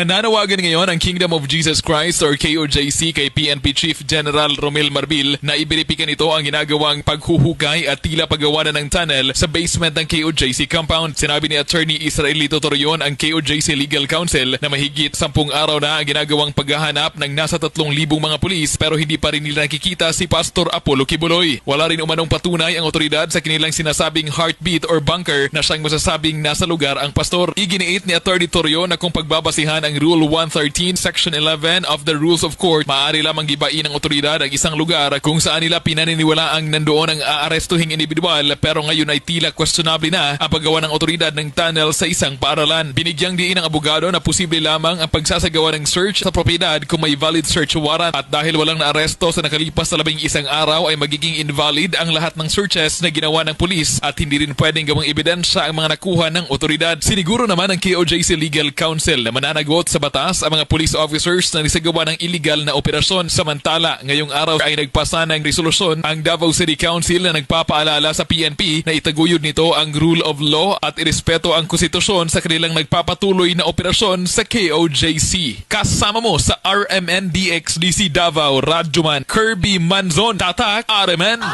Nananawagan ngayon ang Kingdom of Jesus Christ or KOJC kay PNP Chief General Romel Marbil na ibinipikan ito ang ginagawang paghuhugay at tila paggawa na ng tunnel sa basement ng KOJC compound. Sinabi ni Attorney Israelito Torreon ang KOJC Legal Counsel na mahigit sampung araw na ang ginagawang paghahanap ng nasa tatlong libong mga pulis pero hindi pa rin nila nakikita si Pastor Apollo Kibuloy. Wala rin umanong patunay ang otoridad sa kanilang sinasabing heartbeat or bunker na siyang masasabing nasa lugar ang pastor. Iginiit ni Attorney Torreon na kung pagbabasihan ang Rule 113 Section 11 of the Rules of Court, maaari lamang gibain ng otoridad ang isang lugar kung saan nila pinaniniwala ang nandoon ang aarestuhing individual pero ngayon ay tila questionable na ang paggawa ng otoridad ng tunnel sa isang paaralan. Binigyang diin ng abogado na posible lamang ang pagsasagawa ng search sa propiedad kung may valid search warrant at dahil walang naaresto sa nakalipas na labing isang araw ay magiging invalid ang lahat ng searches na ginawa ng pulis at hindi rin pwedeng gawang ebidensya ang mga nakuha ng otoridad. Siniguro naman ng KOJC Legal Counsel na mananagot sa batas ang mga police officers na nisagawa ng illegal na operasyon. Samantala, ngayong araw ay nagpasa ng resolusyon ang Davao City Council na nagpapaalala sa PNP na itaguyod nito ang rule of law at irespeto ang konstitusyon sa kanilang nagpapatuloy na operasyon sa KOJC. Kasama mo sa RMNDXDC Davao, Radyoman Kirby Manzon, Tatak, RMN.